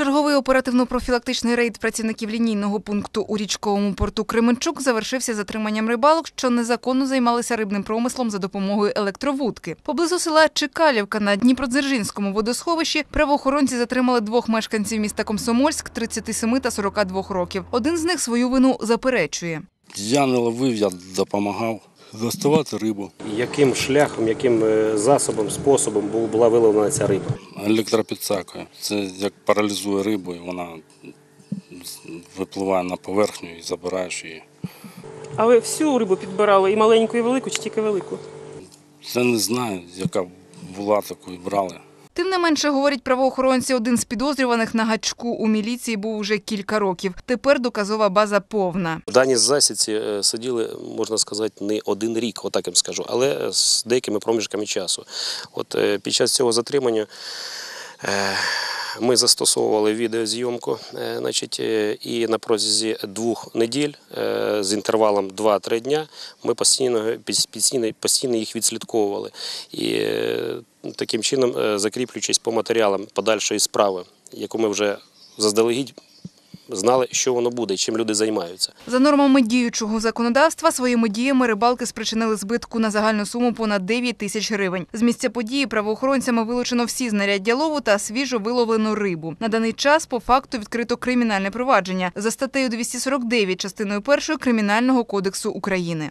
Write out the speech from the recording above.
Черговий оперативно-профілактичний рейд працівників лінійного пункту у річковому порту Кременчук завершився затриманням рибалок, що незаконно займалися рибним промислом за допомогою електровудки. Поблизу села Чекалівка на Дніпродзержинському водосховищі правоохоронці затримали двох мешканців міста Комсомольськ 37 та 42 років. Один з них свою вину заперечує. Я не ловив, я допомагав доставати рибу. Яким шляхом, яким е, засобом, способом була виловлена ця риба? Електропідсакою. Це як паралізує рибу, і вона випливає на поверхню і забираєш її. А ви всю рибу підбирали і маленьку, і велику, чи тільки велику? Це не знаю, яка була таку і брали. Тим не менше, говорять правоохоронці, один з підозрюваних на гачку у міліції був уже кілька років. Тепер доказова база повна. В даній засідці е, сиділи, можна сказати, не один рік, отак я скажу, але з деякими проміжками часу. От е, під час цього затримання е, ми застосовували відеозйомку, е, значить, е, і на протязі двох неділь е, з інтервалом 2-3 дня ми постійно, постійно, постійно їх відслідковували. І е, таким чином, е, закріплюючись по матеріалам подальшої справи, яку ми вже заздалегідь знали, що воно буде, чим люди займаються. За нормами діючого законодавства своїми діями рибалки спричинили збитку на загальну суму понад 9 тисяч гривень. З місця події правоохоронцями вилучено всі знаряддя лову та свіжо виловлену рибу. На даний час по факту відкрито кримінальне провадження за статтею 249 частиною 1 Кримінального кодексу України.